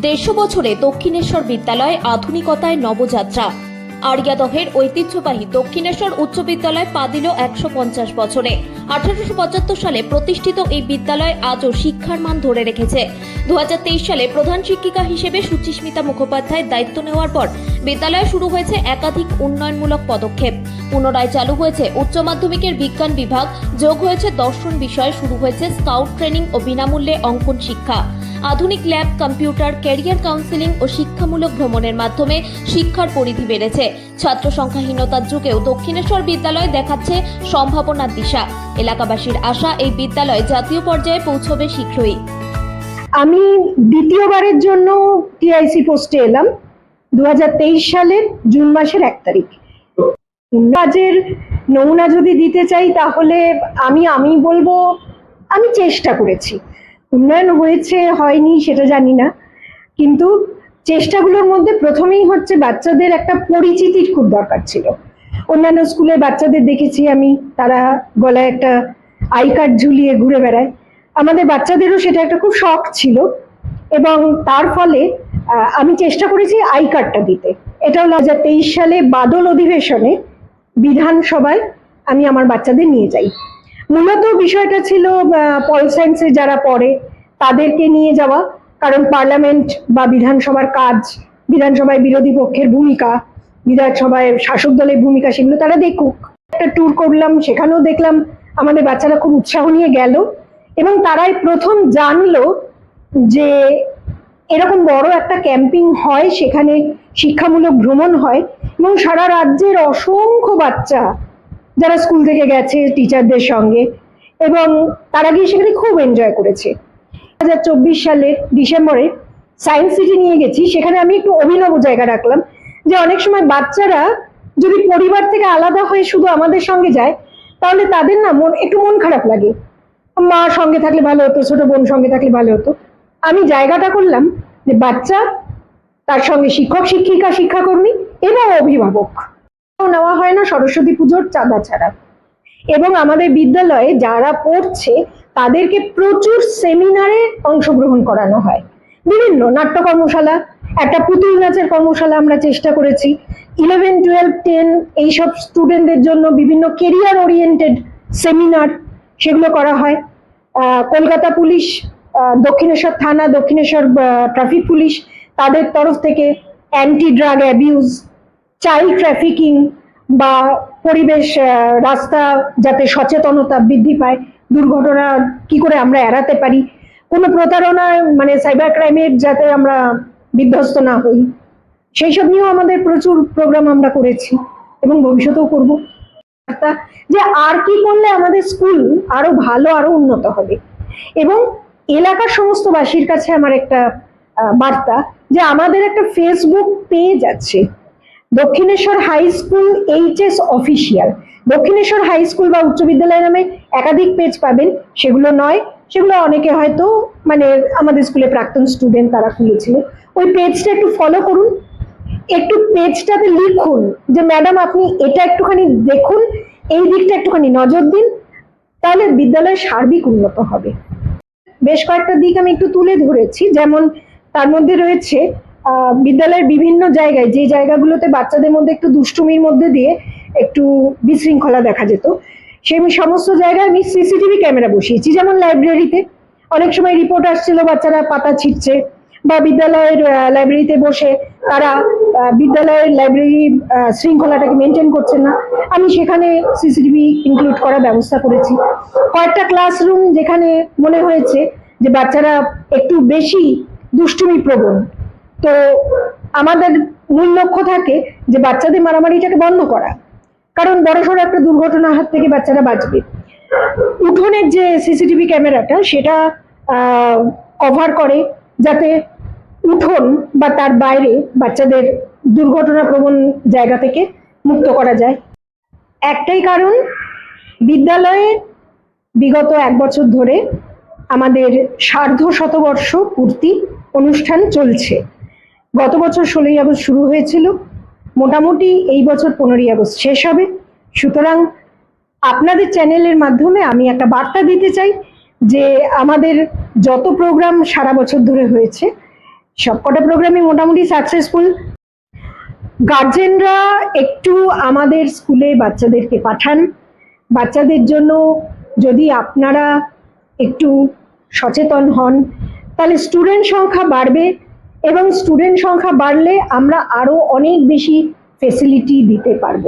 দেড়শো বছরে দক্ষিণেশ্বর বিদ্যালয় আধুনিকতায় নবযাত্রা। আরিয়াদহের ঐতিহ্যবাহী দক্ষিণেশ্বর উচ্চ বিদ্যালয় পা দিল একশো পঞ্চাশ বছরে। আঠারোশো পঁচাত্তর সালে প্রতিষ্ঠিত এই বিদ্যালয় আজও শিক্ষার মান ধরে রেখেছে। দু হাজার তেইশ সালে প্রধান শিক্ষিকা হিসেবে সুচিস্মিতা মুখোপাধ্যায় দায়িত্ব নেওয়ার পর বিদ্যালয়ে শুরু হয়েছে একাধিক উন্নয়নমূলক পদক্ষেপ। পুনরায় চালু হয়েছে উচ্চ মাধ্যমিকের বিজ্ঞান বিভাগ, যোগ হয়েছে দর্শন বিষয়, শুরু হয়েছে স্কাউট ট্রেনিং ও বিনামূল্যে অঙ্কন শিক্ষা। আধুনিক ল্যাব, কম্পিউটার, ক্যারিয়ার কাউন্সেলিং ও শিক্ষামূলক ভ্রমণের মাধ্যমে শিক্ষার পরিধি বেড়েছে। ছাত্র সংখ্যাহীনতার যুগেও দক্ষিণেশ্বর বিদ্যালয় দেখাচ্ছে সম্ভাবনার দিশা। এলাকাবাসীর আশা, এই বিদ্যালয় জাতীয় পর্যায়ে পৌঁছবে শীঘ্রই। আমি দ্বিতীয়বারের জন্য টিআইসি পোস্টে এলাম দু হাজার তেইশ সালের জুন মাসের এক তারিখ। কাজের নমুনা যদি দিতে চাই, তাহলে আমি আমি বলব, আমি চেষ্টা করেছি। উন্নয়ন হয়েছে, হয়নি, সেটা জানি না। কিন্তু চেষ্টাগুলোর মধ্যে প্রথমেই হচ্ছে বাচ্চাদের একটা পরিচিতির খুব দরকার ছিল। অন্যান্য স্কুলে বাচ্চাদের দেখেছি আমি, তারা গলায় একটা আই কার্ড ঝুলিয়ে ঘুরে বেড়ায়। আমাদের বাচ্চাদেরও সেটা একটা খুব শখ ছিল এবং তার ফলে আমি চেষ্টা করেছি আই কার্ডটা দিতে। এটা হলো হাজার তেইশ সালে বাদল অধিবেশনে বিধানসভায় আমি আমার বাচ্চাদের নিয়ে যাই। মূলত বিষয়টা ছিল পল সায়েন্সে যারা পড়ে, তাদেরকে নিয়ে যাওয়া। কারণ পার্লামেন্ট বা বিধানসভার কাজ, বিধানসভায় বিরোধী পক্ষের ভূমিকা, বিধানসভায় শাসক দলের ভূমিকা, সেগুলো তারা দেখুক। একটা ট্যুর করলাম, সেখানেও দেখলাম আমাদের বাচ্চারা খুব উৎসাহ নিয়ে গেল এবং তারাই প্রথম জানলো যে এরকম বড় একটা ক্যাম্পিং হয়, সেখানে শিক্ষামূলক ভ্রমণ হয় এবং সারা রাজ্যের অসংখ্য বাচ্চা যারা স্কুল থেকে গেছে টিচারদের সঙ্গে এবং তারা গিয়ে সেখানে খুব এনজয় করেছে। চব্বিশ সালের ডিসেম্বরে সায়েন্স সিটি নিয়ে গেছি। সেখানে আমি একটু অভিনব জায়গা রাখলাম যে অনেক সময় বাচ্চারা যদি পরিবার থেকে আলাদা হয়ে শুধু আমাদের সঙ্গে যায়, তাহলে তাদের না মন, একটু মন খারাপ লাগে। মা সঙ্গে থাকলে ভালো হতো, ছোট বোন সঙ্গে থাকলে ভালো হতো। আমি জায়গাটা করলাম যে বাচ্চা, তার সঙ্গে শিক্ষক, শিক্ষিকা, শিক্ষাকর্মী এবং অভিভাবক। নেওয়া হয় না, সরস্বতী পুজোর চাঁদা ছাড়া। এবং আমাদের বিদ্যালয়ে যারা পড়ছে তাদেরকে প্রচুর সেমিনারে অংশগ্রহণ করানো হয়। বিভিন্ন নাট্য কর্মশালা একটা পুতুল নাচের কর্মশালা আমরা চেষ্টা করেছি। ইলেভেন টুয়েলভ টেন এইসব স্টুডেন্টদের জন্য বিভিন্ন কেরিয়ার ওরিয়েন্টেড সেমিনার সেগুলো করা হয়। কলকাতা পুলিশ দক্ষিণেশ্বর থানা, দক্ষিণেশ্বর ট্রাফিক পুলিশ তাদের তরফ থেকে anti drug abuse child trafficking বা পরিবেশ রাস্তা যাতে সচেতনতা বৃদ্ধি পায় দুর্ঘটনা কি করে আমরা এড়াতে পারি? কোনো প্রতারণায় মানে সাইবার ক্রাইমের যাতে আমরা বিধ্বস্ত না হই। সেই সব নিয়েও আমাদের প্রচুর প্রোগ্রাম আমরা করেছি এবং ভবিষ্যতেও করব। বার্তা যে আর কি করলে আমাদের স্কুল আরও ভালো, আরও উন্নত হবে। এবং এলাকার সমস্ত বাসীর কাছে আমার একটা বার্তা যে আমাদের একটা ফেসবুক পেজ আছে। Dakshineswar high school HS official. Dakshineswar high school বা উচ্চ বিদ্যালয় নামে একাধিক পেজ পাবেন। সেগুলো নয়, সেগুলো অনেকে হয়তো মানে আমাদের স্কুলে প্রাক্তন স্টুডেন্ট তারা খুলেছিল। ওই পেজটা একটু ফলো করুন। একটু পেজটাতে লিখুন যে ম্যাডাম আপনি এটা একটুখানি দেখুন, এই দিকটা একটুখানি নজর দিন, তাহলে বিদ্যালয়ের সার্বিক উন্নত হবে। বেশ কয়েকটা দিক আমি একটু তুলে ধরেছি। যেমন তার মধ্যে রয়েছে বিদ্যালয়ের বিভিন্ন জায়গায়, যে জায়গাগুলোতে বাচ্চাদের মধ্যে একটু দুষ্টুমির মধ্যে দিয়ে একটু বিশৃঙ্খলা দেখা যেত, সেই সমস্ত জায়গায় আমি সিসিটিভি ক্যামেরা বসিয়েছি, যেমন লাইব্রেরিতে। অনেক সময় রিপোর্ট আসছিল, বাচ্চারা পাতা ছিটছে বা বিদ্যালয়ের লাইব্রেরিতে বসে তারা বিদ্যালয়ের লাইব্রেরি শৃঙ্খলাটাকে মেনটেন করছেন না। আমি সেখানে সিসিটিভি ইনক্লুড করার ব্যবস্থা করেছি। কয়েকটা ক্লাসরুম যেখানে মনে হয়েছে যে বাচ্চারা একটু বেশি দুষ্টুমি প্রবণ। তো আমাদের মূল লক্ষ্য থাকে যে বাচ্চাদের মারামারিটাকে বন্ধ করা। কারণ বড়সড় একটা দুর্ঘটনার হাত থেকে বাচ্চারা বাঁচবে। উঠোনের যে সিসিটিভি ক্যামেরাটা, সেটা কভার করে যাতে উঠোন বা তার বাইরে বাচ্চাদের দুর্ঘটনা প্রবণ জায়গা থেকে মুক্ত করা যায়। একটাই কারণ, বিদ্যালয়ে বিগত এক বছর ধরে আমাদের সার্ধ শতবর্ষ পূর্তি অনুষ্ঠান চলছে। গত বছর ষোলোই আগস্ট শুরু হয়েছিল। মোটামুটি এই বছর পনেরোই আগস্ট শেষ হবে। সুতরাং আপনাদের চ্যানেলের মাধ্যমে আমি একটা বার্তা দিতে চাই যে আমাদের যত প্রোগ্রাম সারা বছর ধরে হয়েছে, সবকটা প্রোগ্রামই মোটামুটি সাকসেসফুল গার্জেনরা একটু আমাদের স্কুলে বাচ্চাদেরকে পাঠান। বাচ্চাদের জন্য যদি আপনারা একটু সচেতন হন, তাহলে স্টুডেন্ট সংখ্যা বাড়বে। এবং স্টুডেন্ট সংখ্যা বাড়লে আমরা আরও অনেক বেশি ফেসিলিটি দিতে পারব।